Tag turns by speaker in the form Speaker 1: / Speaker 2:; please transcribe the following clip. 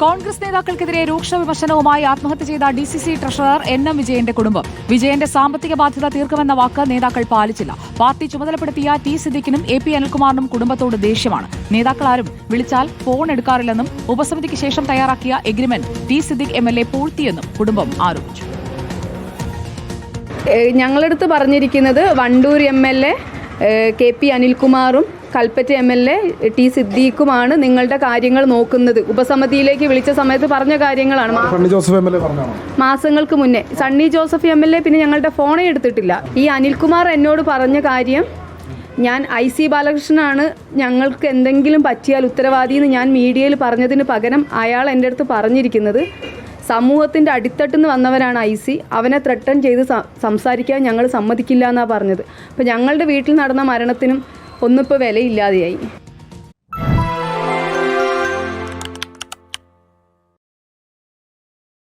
Speaker 1: കോൺഗ്രസ് നേതാക്കൾക്കെതിരെ രൂക്ഷ വിമർശനവുമായി ആത്മഹത്യ ചെയ്ത D C C treasurer N M വിജയന്റെ കുടുംബം. വിജയന്റെ സാമ്പത്തിക ബാധ്യത തീർക്കുമെന്ന വാക്ക് നേതാക്കൾ പാലിച്ചില്ല. പാർട്ടി ചുമതലപ്പെടുത്തിയ ടി സിദ്ദിഖിനും എ പി അനിൽകുമാറിനും കുടുംബത്തോട് ദേഷ്യമാണ്. നേതാക്കളാരും വിളിച്ചാൽ ഫോൺ എടുക്കാറില്ലെന്നും ഉപസമിതിക്ക് ശേഷം തയ്യാറാക്കിയ agreement T Siddique M L A പൂഴ്ത്തിയെന്നും കുടുംബം ആരോപിച്ചു.
Speaker 2: ഞങ്ങളടുത്ത് പറഞ്ഞിരിക്കുന്നത് Wandoor M L A K P അനിൽകുമാറും Kalpetta M L A T സിദ്ദീഖുമാണ് നിങ്ങളുടെ കാര്യങ്ങൾ നോക്കുന്നത്. ഉപസമിതിയിലേക്ക് വിളിച്ച സമയത്ത് പറഞ്ഞ കാര്യങ്ങളാണ്. മാസങ്ങൾക്ക് മുന്നേ. Sunny Joseph M L A പിന്നെ ഞങ്ങളുടെ ഫോണേ എടുത്തിട്ടില്ല. ഈ അനിൽകുമാർ എന്നോട് പറഞ്ഞ കാര്യം ഞാൻ ഐ സി ബാലകൃഷ്ണനാണ്. ഞങ്ങൾക്ക് എന്തെങ്കിലും പറ്റിയാൽ ഉത്തരവാദി എന്ന് ഞാൻ മീഡിയയിൽ പറഞ്ഞതിന് പകരം അയാൾ എന്റെ അടുത്ത് പറഞ്ഞിരിക്കുന്നത്. സമൂഹത്തിന്റെ അടിത്തട്ടിൽ നിന്ന് വന്നവരാണ് ഐ സി. അവനെ ത്രട്ടൺ ചെയ്ത് സംസാരിക്കാൻ ഞങ്ങൾ സമ്മതിക്കില്ല എന്നാണ് പറഞ്ഞത്. അപ്പോൾ ഞങ്ങളുടെ വീട്ടിൽ നടന്ന മരണത്തിനും ഒന്നിപ്പോൾ വിലയില്ലാതെയായി.